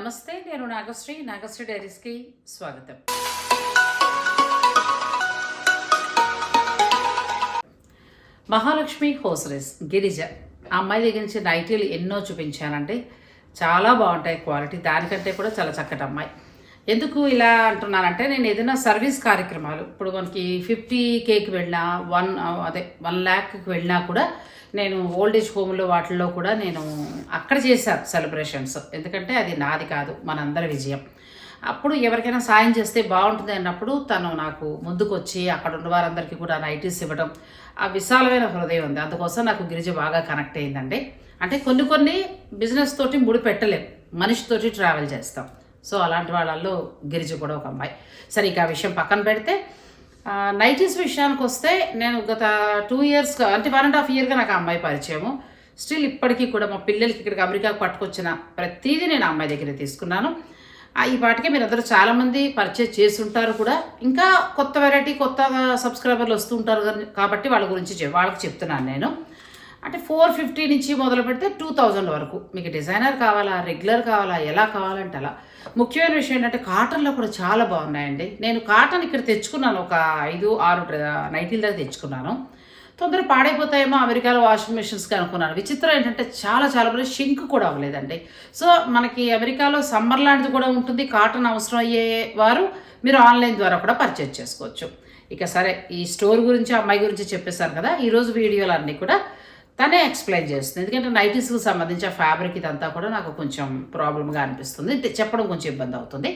నమస్తే నేను నాగశ్రీ. నాగశ్రీ డైరీస్కి స్వాగతం. మహాలక్ష్మి హోసరెస్ గిరిజ. ఆ అమ్మాయి దగ్గర నుంచి నైటీలు ఎన్నో చూపించానండి చాలా బాగుంటాయి క్వాలిటీ. దానికంటే కూడా చాలా చక్కటి అమ్మాయి. ఎందుకు ఇలా అంటున్నానంటే నేను ఏదైనా సర్వీస్ కార్యక్రమాలు ఇప్పుడు మనకి ఫిఫ్టీ కేకి వెళ్ళినా వన్ అదే వన్ ల్యాక్కి వెళ్ళినా కూడా నేను ఓల్డేజ్ హోమ్లో వాటిల్లో కూడా నేను అక్కడ చేశాను సెలబ్రేషన్స్. ఎందుకంటే అది నాది కాదు మనందరి విజయం. అప్పుడు ఎవరికైనా సాయం చేస్తే బాగుంటుంది అన్నప్పుడు తను నాకు ముందుకు వచ్చి అక్కడ ఉన్న వారందరికీ కూడా నైటీస్ ఇవ్వడం ఆ విశాలమైన హృదయం ఉంది. అందుకోసం నాకు గిరిజ బాగా కనెక్ట్ అయిందండి. అంటే కొన్ని కొన్ని బిజినెస్ తోటి ముడి పెట్టలేం మనిషితోటి ట్రావెల్ చేస్తాం. సో అలాంటి వాళ్ళల్లో గిరిజ కూడా ఒక అమ్మాయి. సరే ఇక ఆ విషయం పక్కన పెడితే నైటీస్ విషయానికి వస్తే నేను గత టూ ఇయర్స్ అంటే వన్ అండ్ హాఫ్ ఇయర్గా నాకు ఆ అమ్మాయి పరిచయము. స్టిల్ ఇప్పటికీ కూడా మా పిల్లలకి ఇక్కడికి అమెరికాకు పట్టుకొచ్చిన ప్రతిదీ నేను అమ్మాయి దగ్గర తీసుకున్నాను. ఆ, ఈ పాటికే మీరు అందరూ చాలామంది పర్చేజ్ చేసి ఉంటారు కూడా. ఇంకా కొత్త వెరైటీ కొత్త సబ్స్క్రైబర్లు వస్తుంటారు కాబట్టి వాళ్ళ గురించి చెప్- వాళ్ళకి చెప్తున్నాను నేను. అంటే ఫోర్ ఫిఫ్టీ నుంచి మొదలు పెడితే టూ థౌజండ్ వరకు. మీకు డిజైనర్ కావాలా రెగ్యులర్ కావాలా ఎలా కావాలంటే అలా. ముఖ్యమైన విషయం ఏంటంటే కాటన్లో కూడా చాలా బాగున్నాయండి. నేను కాటన్ ఇక్కడ తెచ్చుకున్నాను ఒక ఐదు ఆరు నైటీల దగ్గర తెచ్చుకున్నాను. తొందర పాడైపోతాయేమో అమెరికాలో వాషింగ్ మిషన్స్కి అనుకున్నాను. విచిత్రం ఏంటంటే చాలా చాలా మంది షింక్ కూడా అవ్వలేదండి. సో మనకి అమెరికాలో సమ్మర్ లాంటిది కూడా ఉంటుంది. కాటన్ అవసరం అయ్యే వారు మీరు ఆన్లైన్ ద్వారా కూడా పర్చేజ్ చేసుకోవచ్చు. ఇక సరే ఈ స్టోర్ గురించి అమ్మాయి గురించి చెప్పేశారు కదా. ఈరోజు వీడియోలు అన్నీ కూడా తనే ఎక్స్ప్లెయిన్ చేస్తుంది. ఎందుకంటే నైటీస్కి సంబంధించి ఆ ఫ్యాబ్రిక్ ఇదంతా కూడా నాకు కొంచెం ప్రాబ్లమ్గా అనిపిస్తుంది. చెప్పడం కొంచెం ఇబ్బంది అవుతుంది.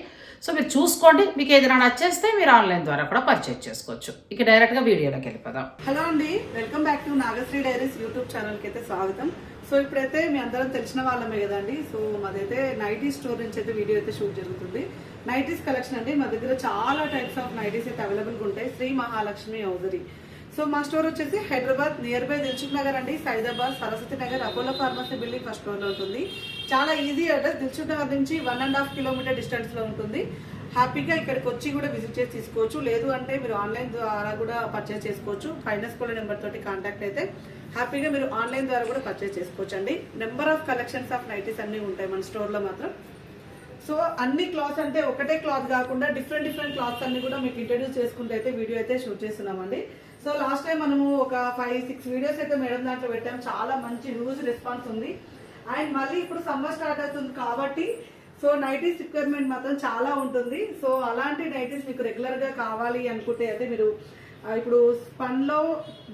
సో మీరు చూసుకోండి. మీకు ఏదైనా నచ్చేస్తే మీరు ఆన్లైన్ ద్వారా కూడా పర్చేజ్ చేసుకోవచ్చు. ఇక డైరెక్ట్గా వీడియోలోకి వెళ్ళిపోదాం. హలో అండి. Welcome back to Nagasri diaries YouTube ఛానల్కి అయితే స్వాగతం. సో ఇప్పుడైతే మీ అందరం తెలిసిన వాళ్ళమే కదండి. సో మాదైతే నైటీ స్టోర్ నుంచి అయితే వీడియో అయితే షూట్ జరుగుతుంది. నైటీస్ కలెక్షన్ అండి. మా దగ్గర చాలా టైప్స్ ఆఫ్ నైటీస్ అయితే అవైలబుల్గా ఉంటాయి. శ్రీ మహాలక్ష్మి ఔదరి సో మా స్టోర్ వచ్చేసి Hyderabad near by Dilsukhnagar అండి. Saidabad Saraswathi Nagar Apollo pharmacy building first ఫ్లోర్లో ఉంటుంది. చాలా ఈజీ అడ్రస్ దిల్చుక్ నగర్ నుంచి వన్ అండ్ హాఫ్ కిలోమీటర్ డిస్టెన్స్లో ఉంటుంది. హ్యాపీగా ఇక్కడికి వచ్చి కూడా విజిట్ చేసి తీసుకోవచ్చు. లేదు అంటే మీరు ఆన్లైన్ ద్వారా కూడా పర్చేస్ చేసుకోవచ్చు. ఫైనాన్స్ కూడా నెంబర్ తోటి కాంటాక్ట్ అయితే హ్యాపీగా మీరు ఆన్లైన్ ద్వారా కూడా పర్చేస్ చేసుకోవచ్చు అండి number of collections of nighties అన్నీ ఉంటాయి మన స్టోర్లో మాత్రం. సో అన్ని క్లాత్స్ అంటే ఒకటే క్లాత్ కాకుండా డిఫరెంట్ డిఫరెంట్ క్లాత్స్ అన్ని కూడా మీకు ఇంట్రడ్యూస్ చేసుకుంటే అయితే వీడియో అయితే షూట్ చేస్తున్నామండి. సో లాస్ట్ టైం మనము ఒక ఫైవ్ సిక్స్ వీడియోస్ అయితే మేడం దాంట్లో పెట్టాము చాలా మంచి హ్యూజ్ రెస్పాన్స్ ఉంది. అండ్ మళ్ళీ ఇప్పుడు సమ్మర్ స్టార్ట్ అవుతుంది కాబట్టి సో నైటీస్ రిక్వైర్మెంట్ మాత్రం చాలా ఉంటుంది. సో అలాంటి నైటీస్ మీకు రెగ్యులర్గా కావాలి అనుకుంటే అయితే మీరు ఇప్పుడు స్పన్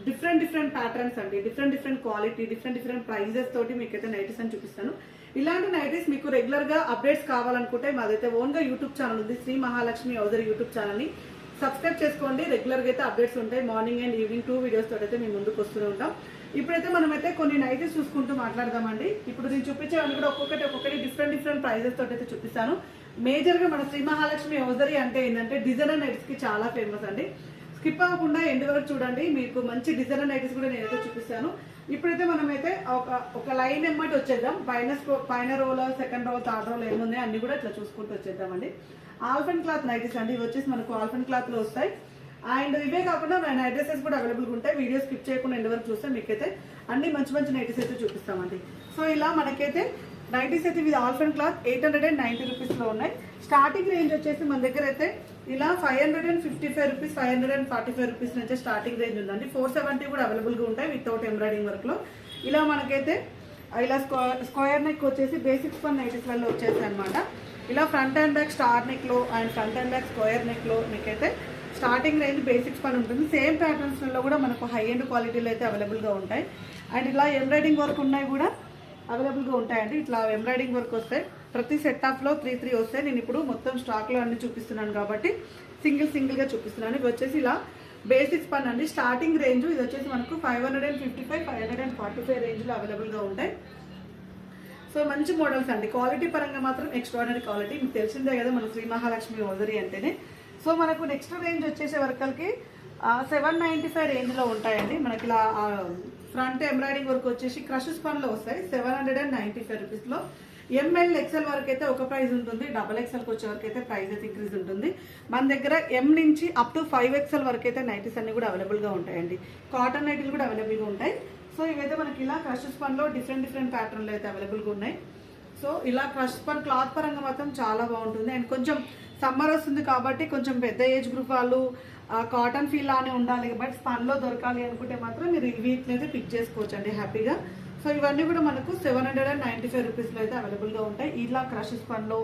డిఫరెంట్ డిఫరెంట్ ప్యాటర్న్స్ అండి. Different different quality different different prices తోటి మీకు అయితే నైటీస్ అని చూపిస్తాను. ఇలాంటి నైటీస్ మీకు రెగ్యులర్గా అప్డేట్స్ కావాలనుకుంటే మాదైతే ఓన్గా యూట్యూబ్ ఛానల్ ఉంది. శ్రీ మహాలక్ష్మి ఔదరి యూట్యూబ్ ఛానల్ని. సబ్స్క్రైబ్ చేసుకోండి. రెగ్యులర్గా అయితే అప్డేట్స్ ఉంటాయి. Morning and evening two videos తోటి అయితే మేము ముందుకు వస్తూనే ఉంటాం. ఇప్పుడైతే మనమైతే కొన్ని నైటీస్ చూసుకుంటూ మాట్లాడదామండి. ఇప్పుడు నేను చూపించేవన్నీ కూడా ఒక్కొక్కటి ఒక్కొక్కటి డిఫరెంట్ డిఫరెంట్ ప్రైజెస్ తోటి అయితే చూపిస్తాను. మేజర్గా మన శ్రీ మహాలక్ష్మి ఔదరి అంటే ఏంటంటే డిజైనర్ నైట్స్కి చాలా ఫేమస్ అండి. స్కిప్ అవ్వకుండా ఎండ్ వరకు చూడండి. మీకు మంచి డిజైన్ నైటీస్ కూడా నేనైతే చూపిస్తాను. ఇప్పుడైతే మనమైతే ఒక ఒక లైన్ ఎమ్మటి వచ్చేద్దాం. పైన పైన రోలో సెకండ్ రో థర్డ్ రోలో ఏముంది అన్ని కూడా ఇట్లా చూసుకుంటూ వచ్చేద్దామండి. ఆల్ఫన్ క్లాత్ నైటీస్ అండి. ఇవి వచ్చేసి మనకు ఆల్ఫన్ క్లాత్లో వస్తాయి. అండ్ ఇవే కాకుండా నేను అడ్రసెస్ కూడా అవైలబుల్ ఉంటాయి. వీడియో స్కిప్ చేయకుండా ఎండ్ వరకు చూస్తే మీకైతే అన్ని మంచి మంచి నైటీస్ అయితే చూపిస్తామండి. సో ఇలా మనకైతే నైటీస్ అయితే ఇది alpine cloth eight hundred and ninety రూపీస్లో ఉన్నాయి. స్టార్టింగ్ రేంజ్ వచ్చేసి మన దగ్గర అయితే ఇలా five hundred and fifty five rupees five hundred and forty five rupees నుంచి స్టార్టింగ్ రేంజ్ ఉందండి. ఫోర్ సెవెంటీ కూడా అవైలబుల్గా ఉంటాయి వితౌట్ ఎంబ్రాయిడింగ్ వర్క్లో. ఇలా మనకైతే ఇలా స్క్వైర్ స్క్వేర్ నెక్ వచ్చేసి బేసిక్స్ వన్ నైటీస్ వల్ల వచ్చేసి అనమాట ఇలా front and back star నెక్లో and front and back square నెక్లో మీకైతే స్టార్టింగ్ రేంజ్ బేసిక్స్ పని ఉంటుంది. సేమ్ ప్యాటర్న్స్లో కూడా మనకు హై ఎండ్ క్వాలిటీలో అయితే అవైలబుల్గా ఉంటాయి. అండ్ ఇలా ఎంబ్రాయిడింగ్ వర్క్ ఉన్నాయి కూడా అవైలబుల్గా ఉంటాయండి. ఇట్లా ఎంబ్రాయిడింగ్ వర్క్ వస్తాయి ప్రతి సెట్ ఆఫ్ త్రీ త్రీ వస్తాయి. నేను ఇప్పుడు మొత్తం స్టాక్లో అన్ని చూపిస్తున్నాను కాబట్టి సింగిల్ సింగిల్గా చూపిస్తున్నాను. ఇవి వచ్చేసి ఇలా బేసిక్స్ పని అండి. స్టార్టింగ్ రేంజ్ ఇది వచ్చేసి మనకు five hundred and fifty five five hundred and forty five రేంజ్లో అవైలబుల్గా ఉంటాయి. సో మంచి మోడల్స్ అండి. క్వాలిటీ పరంగా మాత్రం ఎక్స్ట్రాడనరీ క్వాలిటీ మీకు తెలిసిందే కదా మన శ్రీ మహాలక్ష్మి ఓదరి అంటేనే. సో మనకు నెక్స్ట్ రేంజ్ వచ్చేసే వరకల్కి సెవెన్ నైంటీ ఫైవ్ రేంజ్లో ఉంటాయండి. మనకి ఇలా ఫ్రంట్ ఎంబ్రాయిడింగ్ వర్క్ వచ్చేసి క్రషస్ పనులు వస్తాయి. Seven hundred and ninety five రూపీస్లో ఎంఎల్ ఎక్సెల్ వరకు అయితే ఒక ప్రైస్ ఉంటుంది డబల్ ఎక్సెల్కి వచ్చే వరకు అయితే ప్రైస్ అయితే ఇంక్రీజ్ ఉంటుంది. మన దగ్గర ఎం నుంచి అప్ టు ఫైవ్ ఎక్సెల్ వరకు అయితే నైటీస్ అన్ని కూడా అవైలబుల్గా ఉంటాయండి. కాటన్ నైటీలు కూడా అవైలబుల్గా ఉంటాయి. సో ఇవైతే మనకి ఇలా క్రషెస్ పనిలో డిఫరెంట్ డిఫరెంట్ ప్యాటర్న్లు అయితే అవైలబుల్గా ఉన్నాయి. సో ఇలా క్రష్ పర్ క్లాత్ పరంగా మాత్రం చాలా బాగుంటుంది. అండ్ కొంచెం సమ్మర్ వస్తుంది కాబట్టి కొంచెం పెద్ద ఏజ్ గ్రూప్ వాళ్ళు కాటన్ ఫీల్ లానే ఉండాలి. బట్ స్పన్లో దొరకాలి అనుకుంటే మాత్రం మీరు వీక్ అయితే పిక్ చేసుకోవచ్చు అండి హ్యాపీగా సో ఇవన్నీ కూడా మనకు seven hundred and ninety five రూపీస్లో అయితే అవైలబుల్గా ఉంటాయి. ఇలా క్రష్ స్పన్లో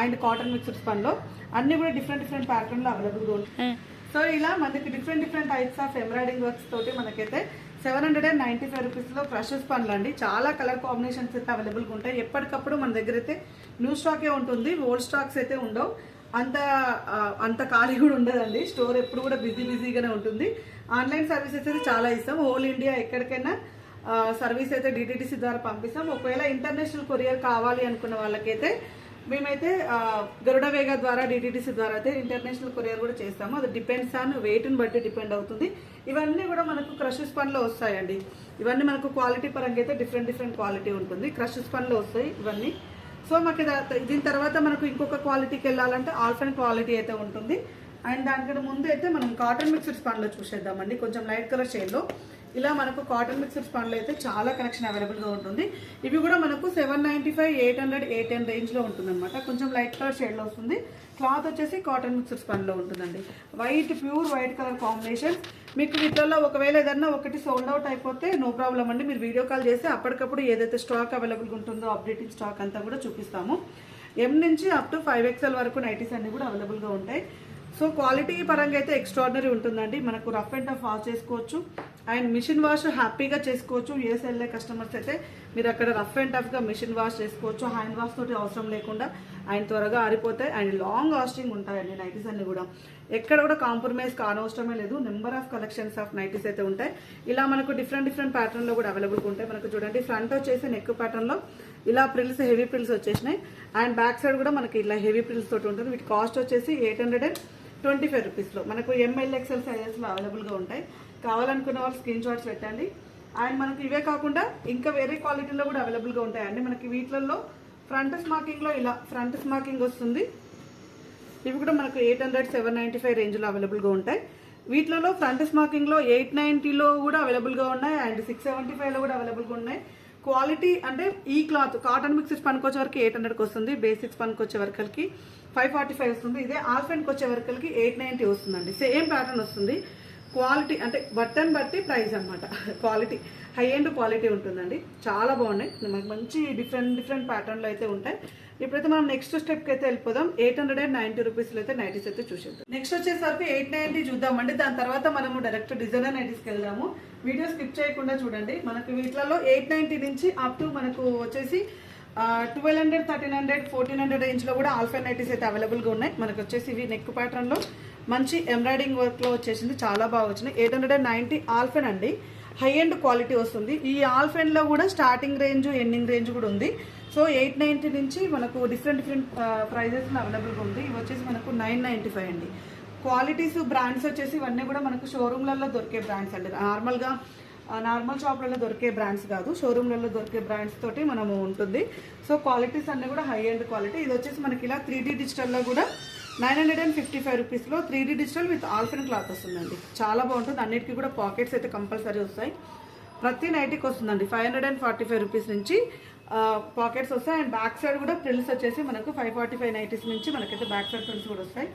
అండ్ కాటన్ మిక్స్డ్ స్పన్లో అన్ని కూడా డిఫరెంట్ డిఫరెంట్ ప్యాటర్న్లో అవైలబుల్గా ఉంటాయి. సో ఇలా మనకి different different types of embroidering works తోటి మనకైతే seven hundred and ninety five రూపీస్లో క్రషెస్ పనులు అండి. చాలా కలర్ కాంబినేషన్స్ అయితే అవైలబుల్గా ఉంటాయి. ఎప్పటికప్పుడు మన దగ్గర అయితే న్యూ స్టాకే ఉంటుంది. ఓల్డ్ స్టాక్స్ అయితే ఉండవు. అంత అంత ఖాళీ కూడా ఉండదండి. స్టోర్ ఎప్పుడు కూడా బిజీ బిజీగానే ఉంటుంది. ఆన్లైన్ సర్వీసెస్ అయితే చాలా ఇస్తాం. హోల్ ఇండియా ఎక్కడికైనా సర్వీస్ అయితే డిటిడిసి ద్వారా పంపిస్తాం. ఒకవేళ ఇంటర్నేషనల్ కొరియర్ కావాలి అనుకున్న వాళ్ళకైతే మేమైతే గరుడవేగ గరుడ వేగ ద్వారా డిటిడిసి ద్వారా అయితే ఇంటర్నేషనల్ కొరియర్ కూడా చేస్తాము. అది డిపెండ్స్ ఆన్ వెయిట్ని బట్టి డిపెండ్ అవుతుంది. ఇవన్నీ కూడా మనకు క్రషెస్ పనిలో వస్తాయండి. ఇవన్నీ మనకు క్వాలిటీ పరంగా అయితే డిఫరెంట్ డిఫరెంట్ క్వాలిటీ ఉంటుంది. క్రషెస్ పనిలో వస్తాయి ఇవన్నీ. సో మాకు ఇది- దీని తర్వాత మనకు ఇంకొక క్వాలిటీకి వెళ్ళాలంటే ఆల్ఫన్ క్వాలిటీ అయితే ఉంటుంది. అండ్ దానికంటే ముందు అయితే మనం కాటన్ మిక్సర్స్ పనిలో చూసేద్దామండి. కొంచెం లైట్ కలర్ షేడ్లో ఇలా మనకు కాటన్ మిక్సర్స్ పండ్లు అయితే చాలా కలెక్షన్ అవైలబుల్గా ఉంటుంది. ఇవి కూడా మనకు seven ninety five eight hundred eight ten రేంజ్లో ఉంటుంది అనమాట కొంచెం లైట్ కలర్ షేడ్లో వస్తుంది. క్లాత్ వచ్చేసి కాటన్ మిక్సర్స్ పండ్లో ఉంటుందండి. White pure white colour combination. మీకు వీటిలో ఒకవేళ ఏదన్నా ఒకటి సోల్డ్ అవుట్ అయిపోతే నో ప్రాబ్లం అండి. మీరు వీడియో కాల్ చేసి అప్పటికప్పుడు ఏదైతే స్టాక్ అవైలబుల్గా ఉంటుందో అప్డేటింగ్ స్టాక్ అంతా కూడా చూపిస్తాము. ఎం నుంచి అప్ టు ఫైవ్ ఎక్స్ఎల్ వరకు నైటీస్ అన్ని కూడా అవైలబుల్గా ఉంటాయి. సో క్వాలిటీ పరంగా అయితే ఎక్స్ట్రాడినరీ ఉంటుందండి. మనకు రఫ్ అండ్ టఫ్ వాష్ చేసుకోవచ్చు. అండ్ మిషన్ వాష్ హ్యాపీగా చేసుకోవచ్చు. యూఎస్ వెళ్ళే కస్టమర్స్ అయితే మీరు అక్కడ రఫ్ అండ్ టఫ్గా మిషన్ వాష్ చేసుకోవచ్చు. హ్యాండ్ వాష్ తోటి అవసరం లేకుండా అండ్ త్వరగా ఆరిపోతాయి. అండ్ లాంగ్ లాస్టింగ్ ఉంటాయండి నైటీస్ అన్ని కూడా. ఎక్కడ కూడా కాంప్రమైజ్ కానవసరమే లేదు. Number of collections of nighties అయితే ఉంటాయి. ఇలా మనకు డిఫరెంట్ డిఫరెంట్ ప్యాటర్న్లో కూడా అవైలబుల్గా ఉంటాయి. మనకు చూడండి ఫ్రంట్ వచ్చేసి నెక్ ప్యాటర్న్లో ఇలా ప్రిల్స్ హెవీ ప్రిల్స్ వచ్చేసినాయి. అండ్ బ్యాక్ సైడ్ కూడా మనకి ఇలా హెవీ ప్రిల్స్ తోటి ఉంటుంది. వీటి కాస్ట్ వచ్చేసి eight hundred and twenty five రూపీస్లో. మనకు ఎంఎల్ ఎక్సెల్ సైజెస్లో అవైలబుల్గా ఉంటాయి. కావాలనుకున్న వాళ్ళు స్క్రీన్ షాట్స్ పెట్టండి. అండ్ మనకి ఇవే కాకుండా ఇంకా వేరే క్వాలిటీలో కూడా అవైలబుల్గా ఉంటాయండి. మనకి వీటిలలో ఫ్రంట్ స్మాకింగ్లో ఇలా ఫ్రంట్ స్మాకింగ్ వస్తుంది. ఇవి కూడా మనకు eight hundred seven ninety five రేంజ్లో అవైలబుల్గా ఉంటాయి. వీటిలో ఫ్రంట్ స్మాకింగ్లో ఎయిట్ నైంటీలో కూడా అవైలబుల్గా ఉన్నాయి. అండ్ సిక్స్ సెవెంటీ ఫైవ్లో కూడా అవైలబుల్గా ఉన్నాయి. క్వాలిటీ అంటే ఈ క్లాత్ కాటన్ మిక్సెస్ పనికి వరకు ఎయిట్ హండ్రెడ్కి వస్తుంది. బేసిక్స్ పనికి వచ్చే ఫైవ్ ఫార్టీ ఫైవ్ వస్తుంది. ఇదే ఆల్ఫెండ్కి వచ్చే వరకలకి ఎయిట్ నైంటీ వస్తుందండి. సేమ్ ప్యాటర్న్ వస్తుంది. క్వాలిటీ అంటే బట్టన్ బట్టి ప్రైస్ అనమాట క్వాలిటీ హై అండ్ క్వాలిటీ ఉంటుందండి. చాలా బాగున్నాయి. మనకు మంచి డిఫరెంట్ డిఫరెంట్ ప్యాటర్న్లు అయితే ఉంటాయి. ఇప్పుడైతే మనం నెక్స్ట్ స్టెప్కి అయితే వెళ్ళిపోదాం. ఎయిట్ హండ్రెడ్ అండ్ నైంటీ రూపీస్లో అయితే నైటీస్ అయితే చూసేద్దాం. నెక్స్ట్ వచ్చేసరికి ఎయిట్ నైంటీ చూద్దామండి. దాని తర్వాత మనము డైరెక్ట్ డిజైనర్ నైటీస్కి వెళ్దాము. వీడియో స్కిప్ చేయకుండా చూడండి. మనకు వీటిలలో ఎయిట్ నైంటీ నుంచి అప్ టు మనకు వచ్చేసి twelve hundred thirteen hundred fourteen hundred రేంజ్లో కూడా ఆల్ఫైన్ నైటీస్ అయితే అవైలబుల్గా ఉన్నాయి. మనకు వచ్చేసి ఇవి నెక్ ప్యాటర్న్లో మంచి ఎంబ్రాయిడింగ్ వర్క్లో వచ్చేసింది. చాలా బాగా వచ్చినాయి. Eight hundred and ninety alpine అండి. హై ఎండ్ క్వాలిటీ వస్తుంది. ఈ ఆల్ఫెన్లో కూడా స్టార్టింగ్ రేంజ్ ఎండింగ్ రేంజ్ కూడా ఉంది. సో ఎయిట్ నైంటీ నుంచి మనకు డిఫరెంట్ డిఫరెంట్ ప్రైజెస్లో అవైలబుల్గా ఉంది. ఇవి వచ్చేసి మనకు నైన్ నైంటీ ఫైవ్ అండి. క్వాలిటీస్ బ్రాండ్స్ వచ్చేసి ఇవన్నీ కూడా మనకు షోరూమ్లలో దొరికే బ్రాండ్స్ అండి. నార్మల్గా నార్మల్ షాప్లలో దొరికే బ్రాండ్స్ కాదు షోరూమ్లలో దొరికే బ్రాండ్స్ తోటి మనము ఉంటుంది. సో క్వాలిటీస్ అన్నీ కూడా హై అండ్ క్వాలిటీ ఇది వచ్చేసి మనకి ఇలా త్రీ డీ డిజిటల్లో కూడా nine hundred and fifty five రూపీస్లో three D digital with alpine cloth వస్తుందండి. చాలా బాగుంటుంది. అన్నిటికీ కూడా పాకెట్స్ అయితే కంపల్సరీ వస్తాయి. ప్రతి నైటీకి వస్తుందండి. Five hundred and forty five rupees నుంచి పాకెట్స్ వస్తాయి. అండ్ బ్యాక్ సైడ్ కూడా ప్రిల్స్ వచ్చేసి మనకు ఫైవ్ ఫార్టీ ఫైవ్ నైటీస్ నుంచి మనకైతే బ్యాక్ సైడ్ ప్రిల్స్ కూడా వస్తాయి.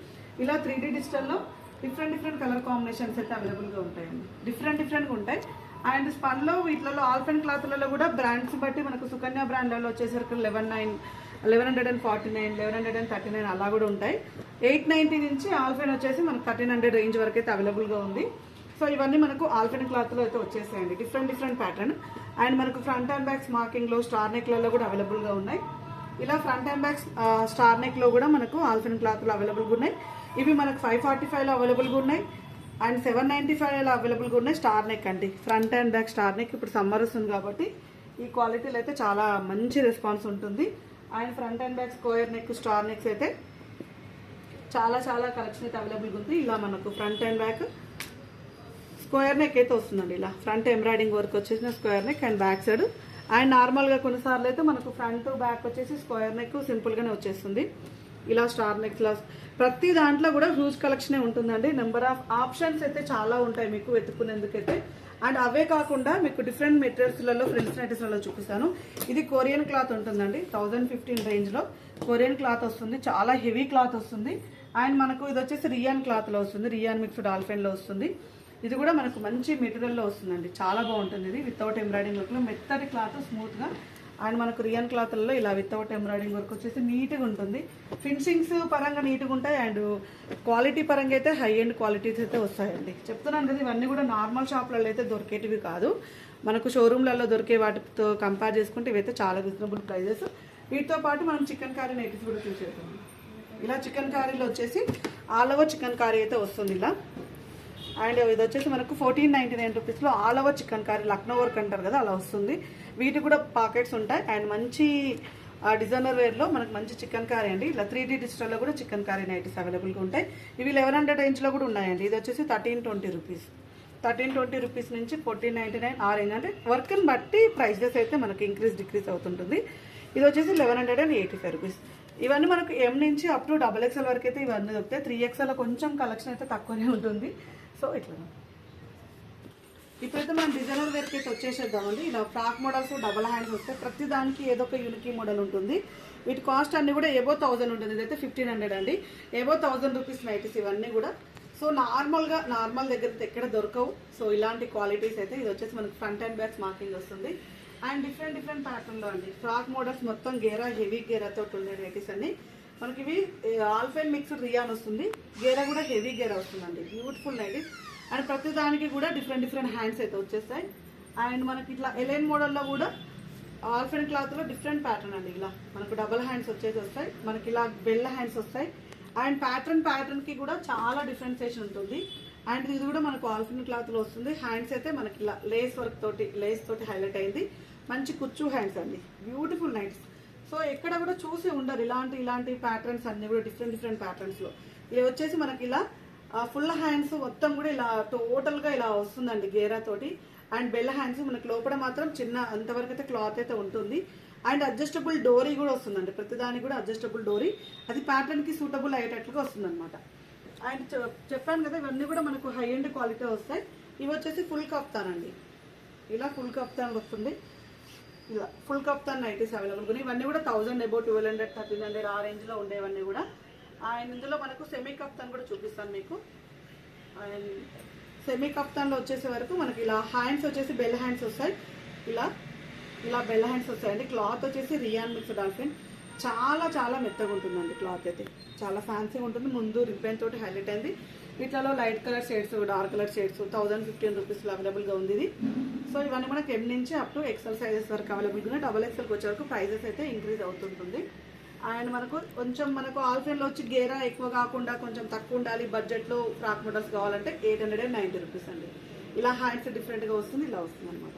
ఇలా త్రీ డీ డిజిటల్లో డిఫరెంట్ డిఫరెంట్ కలర్ కాంబినేషన్స్ అయితే అవైలబుల్గా ఉంటాయండి. డిఫరెంట్ డిఫరెంట్గా ఉంటాయి. అండ్ స్పన్లో వీటిలో ఆల్ఫెన్ క్లాత్లలో కూడా బ్రాండ్స్ బట్టి మనకు సుకన్య బ్రాండ్లలో వచ్చేసరికి eleven nine eleven hundred and forty nine eleven hundred and thirty nine అలా కూడా ఉంటాయి. ఎయిట్ నైంటీ నుంచి ఆల్ఫెన్ వచ్చేసి మనకు థర్టీన్ హండ్రెడ్ రేంజ్ వరకు అయితే అవైలబుల్గా ఉంది. సో ఇవన్నీ మనకు ఆల్ఫెన్ క్లాత్లో అయితే వచ్చేసాయండి. Different different pattern. అండ్ మనకు ఫ్రంట్ అండ్ బ్యాక్స్ మార్కింగ్లో స్టార్ నెక్లలో కూడా అవైలబుల్గా ఉన్నాయి. ఇలా ఫ్రంట్ అండ్ బ్యాగ్స్ స్టార్ నెక్లో కూడా మనకు ఆల్ఫెన్ క్లాత్లు అవైలబుల్గా ఉన్నాయి. ఇవి మనకు ఫైవ్ ఫార్టీ ఫైవ్లో అవైలబుల్గా ఉన్నాయి. అండ్ సెవెన్ నైంటీ ఫైవ్లో అవైలబుల్గా ఉన్నాయి? స్టార్ నెక్ అండి. Front and back star neck. ఇప్పుడు సమ్మర్ వస్తుంది కాబట్టి ఈ క్వాలిటీలో అయితే చాలా మంచి రెస్పాన్స్ ఉంటుంది. And front and back square neck star necks అయితే చాలా చాలా కలెక్షన్ అయితే అవైలబుల్గా ఉంది. ఇలా మనకు front and back square neck అయితే వస్తుందండి ఇలా. ఫ్రంట్ ఎంబ్రాయిడింగ్ వర్క్ వచ్చేసిన square neck and back side and నార్మల్గా కొన్నిసార్లు అయితే మనకు ఫ్రంట్ బ్యాక్ వచ్చేసి స్క్వేర్ నెక్ సింపుల్గానే వచ్చేస్తుంది. ఇలా స్టార్ నెక్ ప్రతి దాంట్లో కూడా హ్యూజ్ కలెక్షనే ఉంటుందండి. నెంబర్ ఆఫ్ ఆప్షన్స్ అయితే చాలా ఉంటాయి మీకు వెతుక్కునేందుకైతే. అండ్ అవే కాకుండా మీకు డిఫరెంట్ మెటీరియల్స్లలో ఫ్రిల్స్ నైటీస్లలో చూపిస్తాను. ఇది కొరియన్ క్లాత్ ఉంటుందండి థౌజండ్ ఫిఫ్టీన్ రేంజ్లో కొరియన్ క్లాత్ వస్తుంది చాలా హెవీ క్లాత్ వస్తుంది. అండ్ మనకు ఇది వచ్చేసి రియాన్ క్లాత్లో వస్తుంది రియాన్ మిక్స్డ్ డాల్ఫిన్లో వస్తుంది. ఇది కూడా మనకు మంచి మెటీరియల్లో వస్తుందండి చాలా బాగుంటుంది ఇది. వితౌట్ ఎంబ్రాయిడింగ్ వర్క్లో మెత్తటి క్లాత్ స్మూత్గా అండ్ మనకు రియన్ క్లాత్లలో ఇలా వితౌట్ ఎంబ్రాయిడింగ్ వర్క్ వచ్చేసి నీట్గా ఉంటుంది. ఫినిషింగ్స్ పరంగా నీట్గా ఉంటాయి అండ్ క్వాలిటీ పరంగా అయితే హై ఎండ్ క్వాలిటీస్ అయితే వస్తాయండి. చెప్తున్నాను కదా ఇవన్నీ కూడా నార్మల్ షాప్లలో అయితే దొరికేటివి కాదు. మనకు షోరూమ్లలో దొరికే వాటితో కంపేర్ చేసుకుంటే ఇవైతే చాలా రీజనబుల్ ప్రైజెస్ వీటితో పాటు మనం చికెన్ కర్రీ నైటీస్ కూడా చూసేద్దాం. ఇలా చికెన్ కర్రీలో వచ్చేసి ఆల్ ఓవర్ చికెన్ కర్రీ అయితే వస్తుంది ఇలా. అండ్ ఇది వచ్చేసి మనకు ఫోర్టీన్ నైంటీ నైన్ రూపీస్లో all over chikankari Lucknow work అంటారు కదా అలా వస్తుంది. వీటికి కూడా పాకెట్స్ ఉంటాయి. అండ్ మంచి డిజైనర్ వేర్లో మనకు మంచి చికెన్ కర్రీ అండి. ఇలా త్రీ డీ డిజిటల్లో కూడా చికెన్ కర్రీ నైటీస్ అవైలబుల్గా ఉంటాయి. ఇవి లెవెన్ హండ్రెడ్ రేంజ్లో కూడా ఉన్నాయండి. ఇది వచ్చేసి thirteen twenty rupees thirteen twenty rupees నుంచి ఫోర్టీన్ నైంటీ నైన్ ఆ రేంజ్ అంటే వర్క్ని బట్టి ప్రైజెస్ అయితే మనకి ఇంక్రీజ్ డిక్రీజ్ అవుతుంటుంది. ఇది వచ్చేసి eleven hundred and eighty five rupees ఇవన్నీ మనకు ఎం నుంచి అప్ టు డబల్ ఎక్స్ఎల్ వరకు అయితే ఇవన్నీ దొరుకుతాయి. త్రీ ఎక్స్ఎల్ కొంచెం కలెక్షన్ అయితే తక్కువనే ఉంటుంది. సో ఇట్లా. ఇప్పుడైతే మనం డిజైనర్ వేర్కి అయితే వచ్చేసేద్దామండి. ఇలా ఫ్రాక్ మోడల్స్ డబల్ హ్యాండ్స్ వస్తాయి ప్రతి దానికి ఏదో ఒక యూనికీ మోడల్ ఉంటుంది. వీటి కాస్ట్ అన్ని కూడా ఏబో థౌజండ్ ఉంటుంది. ఇదైతే ఫిఫ్టీన్ హండ్రెడ్ అండి. ఏబో థౌసండ్ రూపీస్ నైటీస్ ఇవన్నీ కూడా. సో నార్మల్గా నార్మల్ దగ్గర అయితే ఎక్కడ దొరకవు. సో ఇలాంటి క్వాలిటీస్ అయితే ఇది వచ్చేసి మనకి ఫ్రంట్ అండ్ బ్యాక్ మార్కింగ్ వస్తుంది. అండ్ డిఫరెంట్ డిఫరెంట్ ప్యాటర్న్లో అండి. ఫ్రాక్ మోడల్స్ మొత్తం గేరా హెవీ గేరాతో ఉండే నైటీస్ అన్ని. మనకి ఇవి ఆల్ఫైన్ మిక్స్డ్ రియాన్ వస్తుంది. గేరా కూడా హెవీ గేరా వస్తుందండి. బ్యూటిఫుల్ నైటీస్ అండ్ ప్రతి దానికి కూడా డిఫరెంట్ డిఫరెంట్ హ్యాండ్స్ అయితే వచ్చేస్తాయి. అండ్ మనకి ఇట్లా ఎలైన్ మోడల్లో కూడా ఆల్ఫెన్ క్లాత్లో డిఫరెంట్ ప్యాటర్న్ అండి ఇలా. మనకు డబల్ హ్యాండ్స్ వచ్చేసి వస్తాయి. మనకి ఇలా బెల్ల హ్యాండ్స్ వస్తాయి. అండ్ ప్యాటర్న్ ప్యాటర్న్కి కూడా చాలా డిఫరెన్సేషన్ ఉంటుంది. అండ్ ఇది కూడా మనకు ఆల్ఫిన్ క్లాత్లో వస్తుంది. హ్యాండ్స్ అయితే మనకి ఇలా లేస్ వర్క్ తోటి లేస్ తోటి హైలైట్ అయింది. మంచి కుచ్చు హ్యాండ్స్ అండి. బ్యూటిఫుల్ నైట్స్ సో ఎక్కడ కూడా చూసి ఉండరు. ఇలాంటి ఇలాంటి ప్యాటర్న్స్ అన్ని కూడా డిఫరెంట్ డిఫరెంట్ ప్యాటర్న్స్లో ఇవి వచ్చేసి మనకి ఇలా ఫుల్ హ్యాండ్స్ మొత్తం కూడా ఇలా టోటల్గా ఇలా వస్తుందండి గేరా తోటి. అండ్ బెల్ల హ్యాండ్స్ మనకి లోపల మాత్రం చిన్న అంతవరకు అయితే క్లాత్ అయితే ఉంటుంది. అండ్ అడ్జస్టబుల్ డోరీ కూడా వస్తుందండి. ప్రతిదానికి కూడా అడ్జస్టబుల్ డోరీ అది ప్యాటర్న్కి సూటబుల్ అయ్యేటట్లుగా వస్తుందన్నమాట. అండ్ చెప్పాను కదా ఇవన్నీ కూడా మనకు హై ఎండ్ క్వాలిటీ వస్తాయి. ఇవి వచ్చేసి ఫుల్ కప్తానండి ఇలా ఫుల్ కప్తాన్ వస్తుంది. ఇలా ఫుల్ కప్తాన్ నైటీస్ అవైలబుల్ ఉన్నాయి ఇవన్నీ కూడా thousand above twelve hundred thirteen hundred ఆ రేంజ్లో ఉండేవన్నీ కూడా. అండ్ ఇందులో మనకు సెమీ కప్తాన్ కూడా చూపిస్తాను మీకు. అండ్ సెమీ కప్తాన్లో వచ్చేసే వరకు మనకి ఇలా హ్యాండ్స్ వచ్చేసి బెల్ హ్యాండ్స్ వస్తాయి. ఇలా ఇలా బెల్ హ్యాండ్స్ వస్తాయండి. క్లాత్ వచ్చేసి రియాన్ మిక్స్ డాల్ఫిన్ చాలా చాలా మెత్తగా ఉంటుందండి క్లాత్ అయితే. చాలా ఫ్యాన్సీగా ఉంటుంది. ముందు రిబ్బన్ తోటి హైలైట్ అయింది. వీటిలో light colour shades dark colour shades thousand fifteen రూపీస్లో అవైలబుల్గా ఉంది ఇది. సో ఇవన్నీ మనకి ఎం నుంచి అప్ టు ఎక్సెల్ సైజెస్ వరకు అవైలబుల్గా ఉన్నాయి. డబల్ ఎక్సెల్కి వచ్చే వరకు ప్రైజెస్ అయితే ఇంక్రీజ్ అవుతుంటుంది. అండ్ మనకు కొంచెం మనకు ఆల్ఫెన్లో వచ్చి గేరా ఎక్కువ కాకుండా కొంచెం తక్కువ ఉండాలి. బడ్జెట్లో ఫ్రాక్ మోడల్స్ కావాలంటే eight hundred and ninety rupees అండి. ఇలా హ్యాండ్స్ డిఫరెంట్గా వస్తుంది ఇలా వస్తుంది అనమాట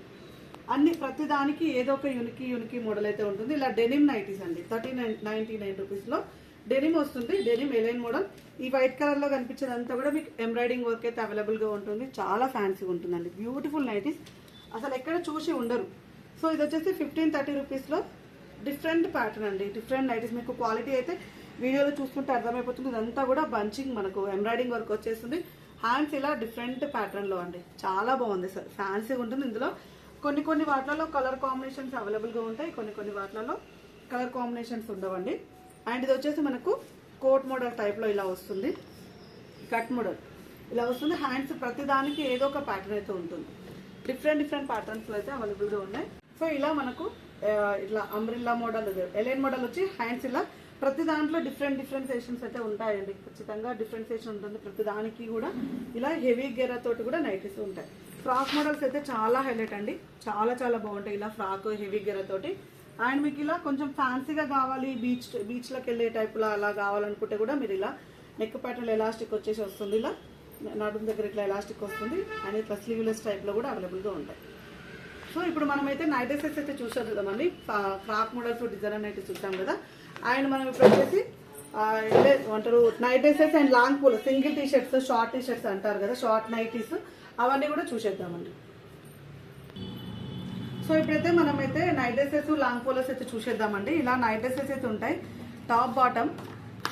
అన్ని ప్రతిదానికి ఏదో ఒక యూనికి యూనికి మోడల్ అయితే ఉంటుంది. ఇలా డెనిమ్ నైటీస్ అండి. థర్టీ నైన్ నైన్టీ నైన్ రూపీస్లో డెనిమ్ వస్తుంది డెనిమ్ ఎలైన్ మోడల్. ఈ వైట్ కలర్లో కనిపించేదంతా కూడా మీకు ఎంబ్రాయిడింగ్ వర్క్ అయితే అవైలబుల్గా ఉంటుంది. చాలా ఫ్యాన్సీగా ఉంటుందండి. Beautiful nighties. అసలు ఎక్కడ చూసి ఉండరు. సో ఇది వచ్చేసి ఫిఫ్టీన్ థర్టీ రూపీస్లో డిఫరెంట్ ప్యాటర్న్ అండి. Different nighties. మీకు క్వాలిటీ అయితే వీడియోలో చూసుకుంటే అర్థమైపోతుంది. ఇదంతా కూడా బంచింగ్ మనకు ఎంబ్రాయిడింగ్ వర్క్ వచ్చేస్తుంది. హ్యాండ్స్ ఇలా డిఫరెంట్ ప్యాటర్న్లో అండి. చాలా బాగుంది సార్. ఫ్యాన్సీగా ఉంటుంది ఇందులో. కొన్ని కొన్ని వాటిలలో కలర్ కాంబినేషన్స్ అవైలబుల్గా ఉంటాయి. కొన్ని కొన్ని వాటిలలో కలర్ కాంబినేషన్స్ ఉండవండి. అండ్ ఇది వచ్చేసి మనకు కోట్ మోడల్ టైప్లో ఇలా వస్తుంది. కట్ మోడల్ ఇలా వస్తుంది. హ్యాండ్స్ ప్రతి దానికి ఏదో ఒక ప్యాటర్న్ అయితే ఉంటుంది. డిఫరెంట్ డిఫరెంట్ ప్యాటర్న్స్లో అయితే అవైలబుల్గా ఉన్నాయి. సో ఇలా మనకు ఇట్లా umbrella model A line model వచ్చి హ్యాండ్స్ ఇలా ప్రతి దాంట్లో డిఫరెంట్ డిఫరెన్సియేషన్స్ అయితే ఉంటాయండి. ఖచ్చితంగా డిఫరెన్సియేషన్ ఉంటుంది. ప్రతి దానికి కూడా ఇలా హెవీ గేరా తోటి కూడా నైటీస్ ఉంటాయి. ఫ్రాక్ మోడల్స్ అయితే చాలా హైలైట్ అండి. చాలా చాలా బాగుంటాయి. ఇలా ఫ్రాక్ హెవీ గేరా తోటి అండ్ మీకు ఇలా కొంచెం ఫ్యాన్సీగా కావాలి బీచ్ బీచ్లోకి వెళ్ళే టైపులో అలా కావాలనుకుంటే కూడా మీరు ఇలా నెక్ ప్యాటర్న్ ఎలాస్టిక్ వచ్చేసి వస్తుంది ఇలా నడుము దగ్గర ఇట్లా ఎలాస్టిక్ వస్తుంది అండ్ ఇట్లా స్లీవ్లెస్ టైప్లో కూడా అవైలబుల్గా ఉంటాయి. సో ఇప్పుడు మనమైతే నైట్ డ్రెస్సెస్ అయితే చూసాం కదండి ఫ్రాక్ మోడల్స్ డిజైన్ అయితే చూసాం కదా. అండ్ మనం ఇప్పుడు వచ్చేసి ఆ, అంటారు night dresses and long pool single T shirts short T shirts అంటారు కదా షార్ట్ నైటీస్ అవన్నీ కూడా చూసేద్దామండి. సో ఇప్పుడైతే మనమైతే నైట్ డ్రెస్సెస్ లాంగ్ పోలర్స్ అయితే చూసేద్దామండి. ఇలా నైట్ డ్రెస్సెస్ అయితే ఉంటాయి. టాప్ బాటమ్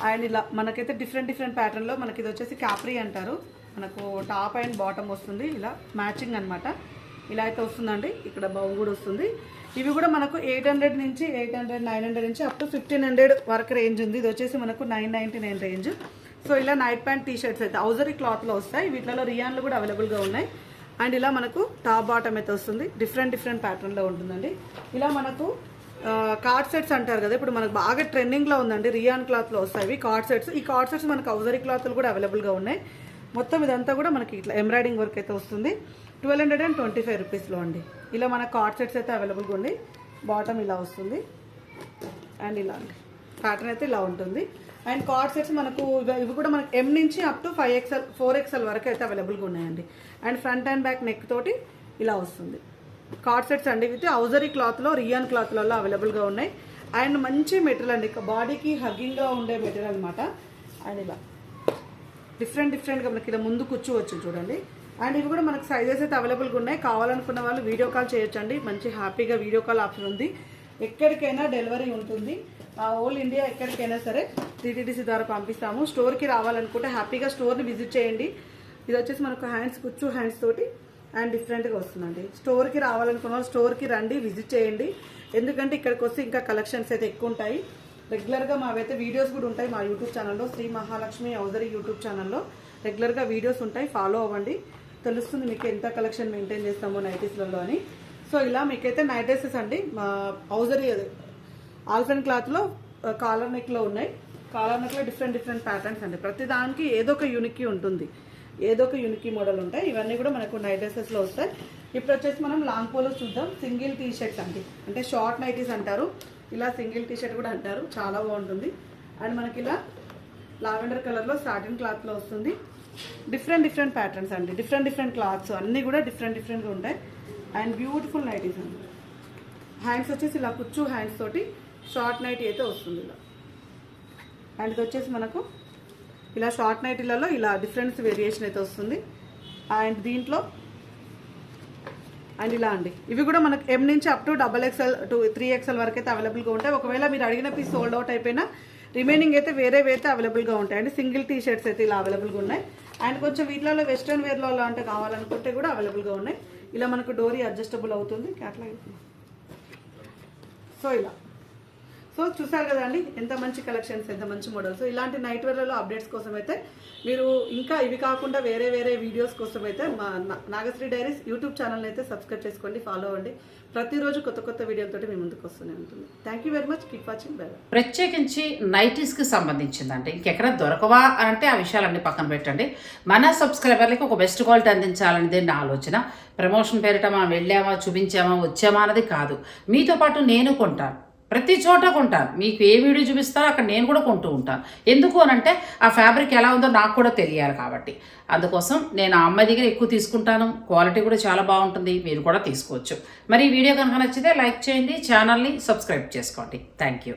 అండ్ ఇలా మనకైతే డిఫరెంట్ డిఫరెంట్ ప్యాటర్న్లో మనకి ఇది వచ్చేసి క్యాప్రీ అంటారు. మనకు టాప్ అండ్ బాటమ్ వస్తుంది. ఇలా మ్యాచింగ్ అన్నమాట. ఇలా అయితే వస్తుందండి. ఇక్కడ బౌ కూడా వస్తుంది. ఇవి కూడా మనకు ఎయిట్ హండ్రెడ్ నుంచి ఎయిట్ హండ్రెడ్ నైన్ హండ్రెడ్ నుంచి అప్ టు ఫిఫ్టీన్ హండ్రెడ్ వరకు రేంజ్ ఉంది. ఇది వచ్చేసి మనకు nine ninety nine range. So ఇలా నైట్ ప్యాంట్ టీ షర్ట్స్ అయితే ఔజరీ క్లాత్లో వస్తాయి. వీటిలో రియాన్లు కూడా అవైలబుల్గా ఉన్నాయి. అండ్ ఇలా మనకు టాప్ బాటమ్ అయితే వస్తుంది. డిఫరెంట్ డిఫరెంట్ ప్యాటర్న్లో ఉంటుందండి. ఇలా మనకు కార్డ్ సెట్స్ అంటారు కదా ఇప్పుడు మనకు బాగా ట్రెండింగ్లో ఉందండి. రియాన్ క్లాత్లో వస్తాయి కార్డ్ సెట్స్ ఈ కార్డ్ సెట్స్ మనకు ఔజరీ క్లాత్లు కూడా అవైలబుల్గా ఉన్నాయి. మొత్తం ఇదంతా కూడా మనకి ఇట్లా ఎంబ్రాయిడింగ్ వర్క్ అయితే వస్తుంది. Twelve hundred and twenty five రూపీస్లో అండి. ఇలా మన కార్డ్ సెట్స్ అయితే అవైలబుల్గా ఉంది బాటమ్ ఇలా వస్తుంది. అండ్ ఇలా అండి. ప్యాటర్న్ అయితే ఇలా ఉంటుంది. అండ్ కార్డ్ సెట్స్ మనకు ఇవి- కూడా మనకి ఎం నుంచి up to five XL four XL వరకు అయితే అవైలబుల్గా ఉన్నాయండి. And front and back neck తోటి ఇలా వస్తుంది. కార్డ్ సెట్స్ అండి విత్ ఔజరీ క్లాత్లో రియాన్ క్లాత్లలో అవైలబుల్గా ఉన్నాయి. అండ్ మంచి మెటీరియల్ అండి. బాడీకి హగ్గింగ్గా ఉండే మెటీరియల్ అనమాట అండ్ ఇలా. డిఫరెంట్ డిఫరెంట్గా మనకి ఇలా ముందు కూర్చోవచ్చు చూడండి. అండ్ ఇవి కూడా మనకు సైజెస్ అయితే అవైలబుల్గా ఉన్నాయి. కావాలనుకున్న వాళ్ళు వీడియో కాల్ చేయొచ్చండి. మంచి హ్యాపీగా వీడియో కాల్ ఆప్షన్ ఉంది. ఎక్కడికైనా డెలివరీ ఉంటుంది. ఓల్ ఇండియా ఎక్కడికైనా సరే టీటీడీసీ ద్వారా పంపిస్తాము. స్టోర్కి రావాలనుకుంటే హ్యాపీగా స్టోర్ని విజిట్ చేయండి. ఇది వచ్చేసి మనకు హ్యాండ్స్ కుచ్చు హ్యాండ్స్ తోటి అండ్ డిఫరెంట్గా వస్తుందండి. స్టోర్కి రావాలనుకున్న వాళ్ళు స్టోర్కి రండి విజిట్ చేయండి. ఎందుకంటే ఇక్కడికి వస్తే ఇంకా కలెక్షన్స్ అయితే ఎక్కువ ఉంటాయి. రెగ్యులర్గా మావైతే వీడియోస్ కూడా ఉంటాయి మా యూట్యూబ్ ఛానల్లో శ్రీ మహాలక్ష్మి ఔజరీ యూట్యూబ్ ఛానల్లో రెగ్యులర్గా వీడియోస్ ఉంటాయి ఫాలో అవ్వండి. తెలుస్తుంది మీకు ఎంత కలెక్షన్ మెయింటైన్ చేస్తామో నైటీస్లలో అని. సో ఇలా మీకైతే నైట్ డ్రెస్సెస్ అండి. మా ఔజరీ ఆల్ఫెన్ క్లాత్లో కాలర్ నెక్లో ఉన్నాయి. కాలర్ నెక్లో డిఫరెంట్ డిఫరెంట్ ప్యాటర్న్స్ అండి. ప్రతి దానికి ఏదో ఒక యూనిక్ ఉంటుంది. ఏదో ఒక యూనిక్ మోడల్ ఉంటాయి. ఇవన్నీ కూడా మనకు నైట్ డ్రెస్సెస్లో వస్తాయి. ఇప్పుడు వచ్చేసి మనం లాంగ్ పోలో చూద్దాం. సింగిల్ టీ షర్ట్స్ అండి. అంటే షార్ట్ నైటీస్ అంటారు. ఇలా సింగిల్ టీ షర్ట్ కూడా అంటారు. చాలా బాగుంటుంది. అండ్ మనకి ఇలా లావెండర్ కలర్లో సాటిన్ క్లాత్లో వస్తుంది. డిఫరెంట్ డిఫరెంట్ ప్యాటర్న్స్ అండి. డిఫరెంట్ డిఫరెంట్ క్లాత్స్ అన్నీ కూడా డిఫరెంట్ డిఫరెంట్గా ఉంటాయి. అండ్ బ్యూటిఫుల్ నైటీస్ అండి. హ్యాండ్స్ వచ్చేసి ఇలా కుచ్చు హ్యాండ్స్ తోటి షార్ట్ నైట్ అయితే వస్తుంది ఇలా. అండ్ ఇది వచ్చేసి మనకు ఇలా షార్ట్ నైట్లలో ఇలా డిఫరెన్స్ వేరియేషన్ అయితే వస్తుంది. అండ్ దీంట్లో అండ్ ఇలా అండి. ఇవి కూడా మనకు ఎం నుంచి up to double XL to three XL వరకు అయితే అవైలబుల్గా ఉంటాయి. ఒకవేళ మీరు అడిగిన పీస్ సోల్డ్ అవుట్ అయిపోయినా రిమైనింగ్ అయితే వేరే అయితే అవైలబుల్గా ఉంటాయి. అండి సింగిల్ టీ షర్ట్స్ అయితే ఇలా అవైలబుల్గా ఉన్నాయి. అండ్ కొంచెం వీటిలో వెస్ట్రన్ వేర్లో అంటే కావాలనుకుంటే కూడా అవైలబుల్గా ఉన్నాయి. ఇలా మనకు డోరీ అడ్జస్టబుల్ అవుతుంది. అట్లా సో ఇలా. సో చూసారు కదండి ఎంత మంచి కలెక్షన్స్ ఎంత మంచి మోడల్స్ ఇలాంటి నైట్ వేర్లలో అప్డేట్స్ కోసం అయితే మీరు ఇంకా ఇవి కాకుండా వేరే వేరే వీడియోస్ కోసం అయితే మా నా- నాగశ్రీ డైరీస్ యూట్యూబ్ ఛానల్ అయితే సబ్స్క్రైబ్ చేసుకోండి ఫాలో అవ్వండి. ప్రతిరోజు కొత్త కొత్త వీడియోలతో మీ ముందుకు వస్తూనే ఉంటుంది. Thank you very much keep watching bye ప్రత్యేకించి నైటీస్కి సంబంధించిందంటే ఇంకెక్కడ దొరకవా అంటే ఆ విషయాలన్నీ పక్కన పెట్టండి. మన సబ్స్క్రైబర్లకి ఒక బెస్ట్ క్వాలిటీ అందించాలనేది నా ఆలోచన? ప్రమోషన్ పేరిట మనం వెళ్ళామా చూపించామా వచ్చామా అన్నది కాదు. మీతో పాటు నేను కొంటాను. ప్రతి చోట కొంటాను మీకు ఏ వీడియో చూపిస్తారో అక్కడ నేను కూడా కొంటూ ఉంటాను ఎందుకు అని అంటే ఆ ఫ్యాబ్రిక్ ఎలా ఉందో నాకు కూడా తెలియాలి కాబట్టి. అందుకోసం నేను ఆ అమ్మాయి దగ్గర ఎక్కువ తీసుకుంటాను. క్వాలిటీ కూడా చాలా బాగుంటుంది. మీరు కూడా తీసుకోవచ్చు. మరి ఈ వీడియో కనుక నచ్చితే లైక్ చేయండి ఛానల్ని సబ్స్క్రైబ్ చేసుకోండి. Thank you.